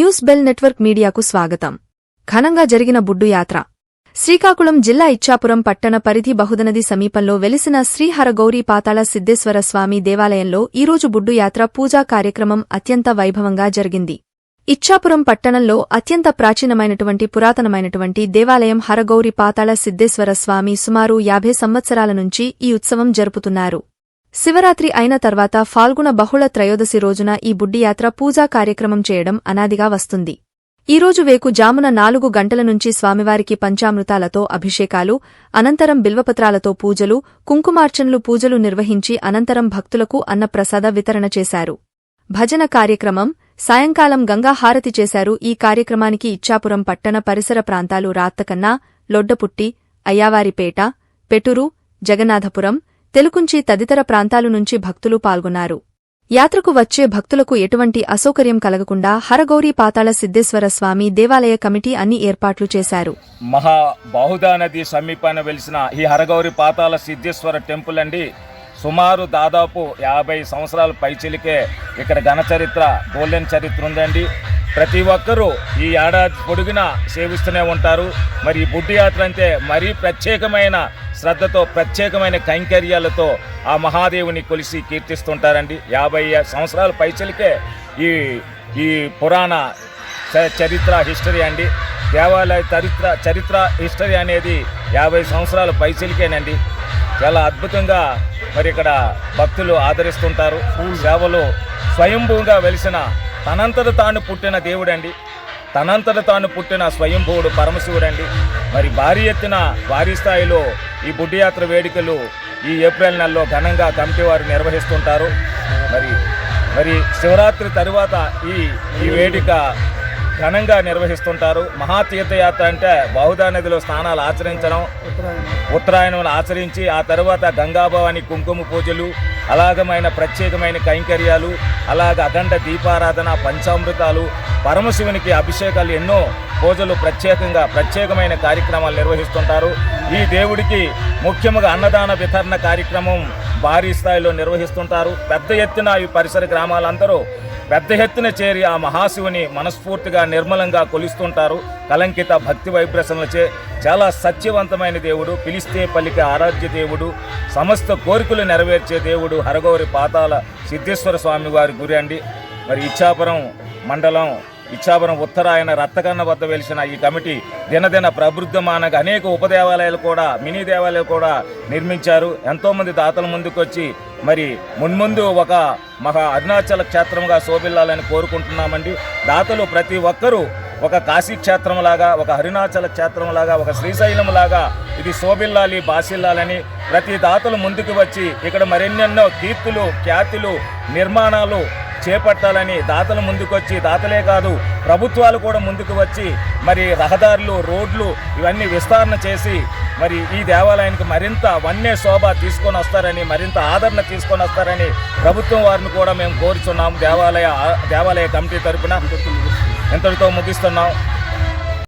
News bell network మీడియాకు స్వాగతం. ఘనంగా జరిగిన బుడ్డు యాత్ర. శ్రీకాకుళం జిల్లా ఇచ్చాపురం పట్టణ పరిధి బహుదనది సమీపంలో వెలిసిన శ్రీహరగౌరీ పాతాళ సిద్ధేశ్వర స్వామి దేవాలయంలో ఈరోజు బుడ్డు యాత్ర పూజా కార్యక్రమం అత్యంత వైభవంగా జరిగింది. ఇచ్చాపురం పట్టణంలో అత్యంత ప్రాచీనమైనటువంటి పురాతనమైనటువంటి దేవాలయం హరగౌరి పాతాళ సిద్ధేశ్వర స్వామి సుమారు యాభై సంవత్సరాల నుంచి ఈ ఉత్సవం జరుపుతున్నారు. శివరాత్రి అయిన తర్వాత ఫాల్గుణ బహుళ త్రయోదశి రోజున ఈ బుడ్డియాత్ర పూజా కార్యక్రమం చేయడం అనాదిగా వస్తుంది. ఈరోజు వేకు జామున నాలుగు గంటల నుంచి స్వామివారికి పంచామృతాలతో అభిషేకాలు అనంతరం బిల్వపత్రాలతో పూజలు కుంకుమార్చనలు పూజలు నిర్వహించి అనంతరం భక్తులకు అన్నప్రసాద వితరణ చేశారు. భజన కార్యక్రమం సాయంకాలం గంగాహారతి చేశారు. ఈ కార్యక్రమానికి ఇచ్చాపురం పట్టణ పరిసర ప్రాంతాలు రాత్తకన్నా లొడ్డపుట్టి అయ్యావారిపేట పెటురు జగన్నాథపురం తెలుకుంచి తదితర ప్రాంతాలు నుంచి భక్తులు పాల్గొన్నారు. యాత్రకు వచ్చే భక్తులకు ఎటువంటి అసౌకర్యం కలగకుండా హరగౌరీ పాతాళ సిద్ధేశ్వర స్వామి దేవాలయ కమిటీ అన్ని ఏర్పాట్లు చేశారు. మహా బాహుదా నది సమీపాన వెలిసిన ఈ హరగౌరి పాతాళ సిద్ధేశ్వర టెంపుల్ అండి. సుమారు దాదాపు యాభై సంవత్సరాల పైచిలికే ఇక్కడ ఘనచరిత్ర గోల్డెన్ చరిత్ర ఉందండి. ప్రతి ఒక్కరూ ఈ ఏడాది పొడుగునా సేవిస్తూనే ఉంటారు. మరి ఈ బుడ్డి యాత్ర అంటే మరీ ప్రత్యేకమైన శ్రద్ధతో ప్రత్యేకమైన కైంకర్యాలతో ఆ మహాదేవుని కొలిసి కీర్తిస్తుంటారండి. యాభై సంవత్సరాల పైచిలికే ఈ ఈ పురాణ చ- చరిత్ర హిస్టరీ అండి. దేవాలయ చరిత్ర చరిత్ర హిస్టరీ అనేది యాభై సంవత్సరాల పైచిలికేనండి. చాలా అద్భుతంగా మరి ఇక్కడ భక్తులు ఆదరిస్తుంటారు. సేవలు స్వయంభూగా వెలిసిన తనంతట తాను పుట్టిన దేవుడండి. తనంతట తాను పుట్టిన స్వయంభూవుడు పరమశివుడండి. మరి భారీ ఎత్తున భారీ స్థాయిలో ఈ బుడ్డి యాత్ర వేడుకలు ఈ ఏప్రిల్ నెలలో ఘనంగా కమిటీ వారు నిర్వహిస్తుంటారు. మరి మరి శివరాత్రి తరువాత ఈ ఈ వేదిక ఘనంగా నిర్వహిస్తుంటారు. మహాతీర్థయాత్ర అంటే బహుదా నదిలో స్నానాలు ఆచరించడం ఉత్తరాయణం. ఆచరించి ఆ తర్వాత గంగాభవాని కుంకుమ పూజలు అలాగమైన ప్రత్యేకమైన కైంకర్యాలు అలాగ అఖండ దీపారాధన పంచామృతాలు పరమశివునికి అభిషేకాలు ఎన్నో పూజలు ప్రత్యేకంగా ప్రత్యేకమైన కార్యక్రమాలు నిర్వహిస్తుంటారు. ఈ దేవుడికి ముఖ్యంగా అన్నదాన వితరణ కార్యక్రమం భారీ స్థాయిలో నిర్వహిస్తుంటారు. పెద్ద ఎత్తున ఈ పరిసర గ్రామాలందరూ పెద్ద ఎత్తున చేరి ఆ మహాశివుని మనస్ఫూర్తిగా నిర్మలంగా కొలుస్తుంటారు. కలంకిత భక్తి వైబ్రేషన్లచే చాలా సత్యవంతమైన దేవుడు పిలిస్తే పలికే ఆరాధ్య దేవుడు సమస్త కోరికలు నెరవేర్చే దేవుడు హరగౌరి పాతాల సిద్ధేశ్వర స్వామి వారి గురి అండి. మరి ఇచ్చాపురం మండలం ఇచ్చాపురం ఉత్తరాయన రత్తకన్న వద్ద వెలిసిన ఈ కమిటీ దినదిన ప్రబుద్ధమానగా అనేక ఉపదేవాలయాలు కూడా మినీ దేవాలయాలు కూడా నిర్మించారు. ఎంతోమంది దాతల ముందుకొచ్చి మరి మున్ముందు ఒక మహా అరుణాచల క్షేత్రంగా శోభిల్లాలని కోరుకుంటున్నామండి. దాతలు ప్రతి ఒక్కరూ ఒక కాశీ క్షేత్రంలాగా ఒక అరుణాచల క్షేత్రంలాగా ఒక శ్రీశైలంలాగా ఇది శోభిల్లాలి బాసిల్లాలని ప్రతి దాతలు ముందుకు వచ్చి ఇక్కడ మరెన్నెన్నో కీర్తులు ఖ్యాతులు నిర్మాణాలు చేపట్టాలని దాతలు ముందుకొచ్చి దాతలే కాదు ప్రభుత్వాలు కూడా ముందుకు వచ్చి మరి రహదారులు రోడ్లు ఇవన్నీ విస్తరణ చేసి మరి ఈ దేవాలయానికి మరింత వన్నే శోభ తీసుకొని వస్తారని మరింత ఆదరణ తీసుకొని వస్తారని ప్రభుత్వం వారిని కూడా మేము కోరుచున్నాం. దేవాలయ దేవాలయ కమిటీ తరపున. ఇంతటితో ముగిస్తున్నాం.